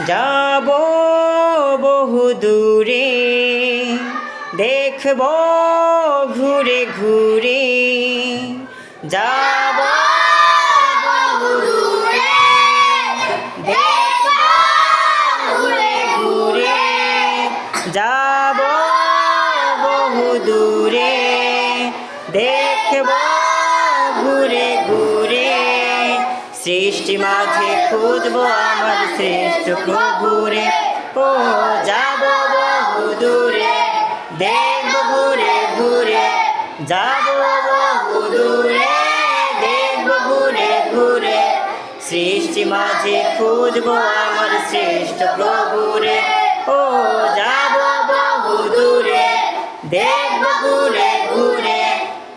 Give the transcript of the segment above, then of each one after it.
যাব বহু দূরে দেখব ঘুরে ঘুরে। যাব যাব দূরে দেখব ঘুরে ঘুরে। সৃষ্টি মাঝে খুঁজবো আমার শ্রেষ্ঠ প্রভুরে। ও, যাব বহু দূরে দেখব ঘুরে ঘুরে। যাব বহু দূরে দেখব ঘুরে ঘুরে। সৃষ্টি মাঝে খুঁজবো আমার শ্রেষ্ঠ প্রভুরে। ও, যাব বহু দূরে দেখব ঘুরে ঘুরে।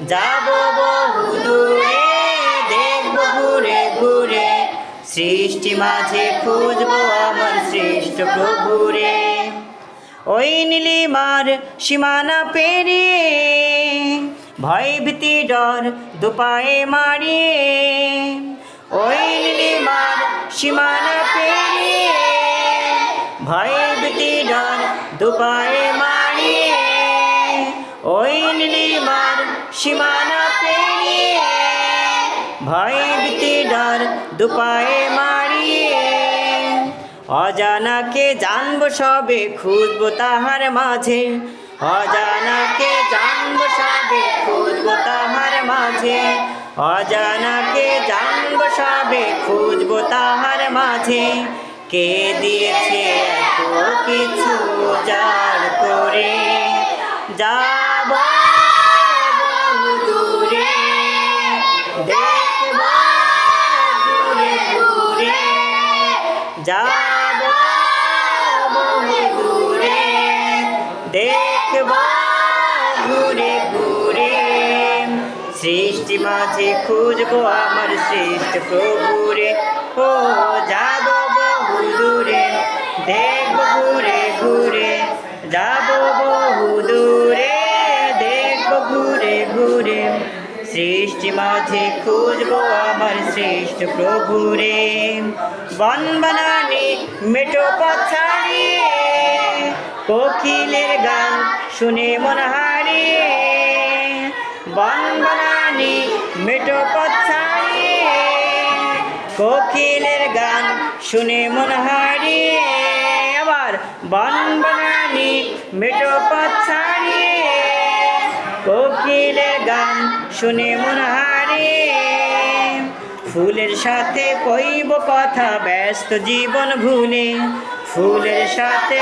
যাব বহু দূরে দেখব ঘুরে সৃষ্টি মাঝে খুঁজবো আমার শ্রেষ্ঠ প্রভুরে। ওই নীলিমার সীমানা পেরিয়ে, ভয় ভীতি ডর দুপায়ে মারিয়ে, ওই নীলিমার সীমানা পেরিয়ে, ভয় ভীতি ডর দুপায়ে মারিয়ে, ওই নীলিমার সীমানা পেরিয়ে ভয় ভীতি ডর, দুপায়ে মারিয়ে। অজানাকে জানব সবে, খুঁজবো তাহার মাঝে। অজানাকে জানব সবে, খুঁজবো তাহার মাঝে। অজানাকে জানব সবে, খুঁজবো তাহার মাঝে। কে দিয়েছে এত কিছু জার করে? যাব দেখব ঘুরে ঘুরে সৃষ্টি মাঝে খুঁজবো আমার শ্রেষ্ঠ প্রভুরে। ও যাব বহু দূরে দেখব ঘুরে ঘুরে, যাব বহু দূরে দেখব ঘুরে ঘুরে। সৃষ্টি মাঝে খুঁজবো আমার শ্রেষ্ঠ প্রভুরে। বন বানানি মেটো পছাড়িয়ে কোকিলের গান শুনে মন হারিয়ে বন বানানি মেটো পছাড়িয়ে কোকিলের গান শুনে মন হারিয়ে আবার বন বানানি মেটো পছাড়িয়ে কোকিলের গান শুনে মন ফুলের সাথে কইব কথা, ব্যস্ত জীবন ভুলে। ফুলের সাথে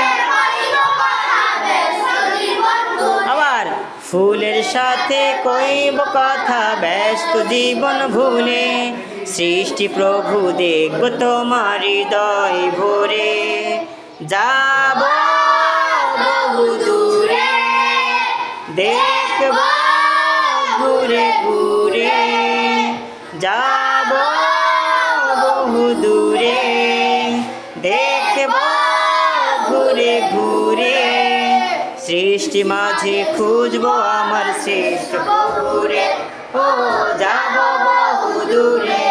ফুলের সাথে কইব কথা, ব্যস্ত জীবন ভুলে। সৃষ্টি প্রভু দেখব তোমার হৃদয় ভরে। যাব বহু দূরে, দেখব ঘুরে ঘুরে। যাব বহু দূরে দেখব সৃষ্টি মাঝে খুঁজবো আমার শ্রেষ্ঠ প্রভুরে ও, যাব বহু দূরে,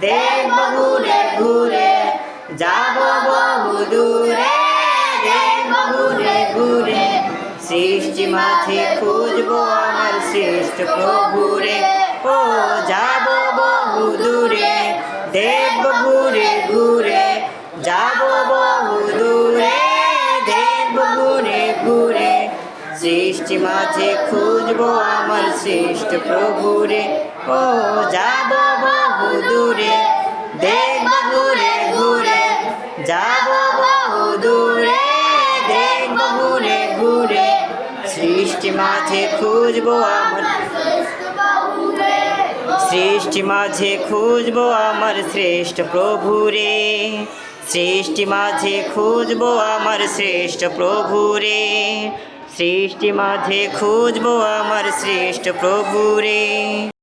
দেখব ঘুরে ঘুরে। যাব বহু দূরে, দেখব ঘুরে ঘুরে। সৃষ্টি মাঝে খুঁজবো আমার শ্রেষ্ঠ প্রভুরে ও, যাব বহু দূরে, দেখব ঘুরে ঘুরে। যাব সৃষ্টি মাঝে খুঁজবো আমার শ্রেষ্ঠ প্রভুরে। ও, যাব বহু দূরে, দেখব ঘুরে ঘুরে, যাব বহু দূরে, দেখব ঘুরে ঘুরে। সৃষ্টি মাঝে খুঁজবো আমার সৃষ্টি মাঝে খুঁজবো আমার শ্রেষ্ঠ প্রভুরে। সৃষ্টি মাঝে খুঁজবো আমার শ্রেষ্ঠ প্রভুরে। সৃষ্টি মাঝে খুঁজবো আমার শ্রেষ্ঠ প্রভুরে।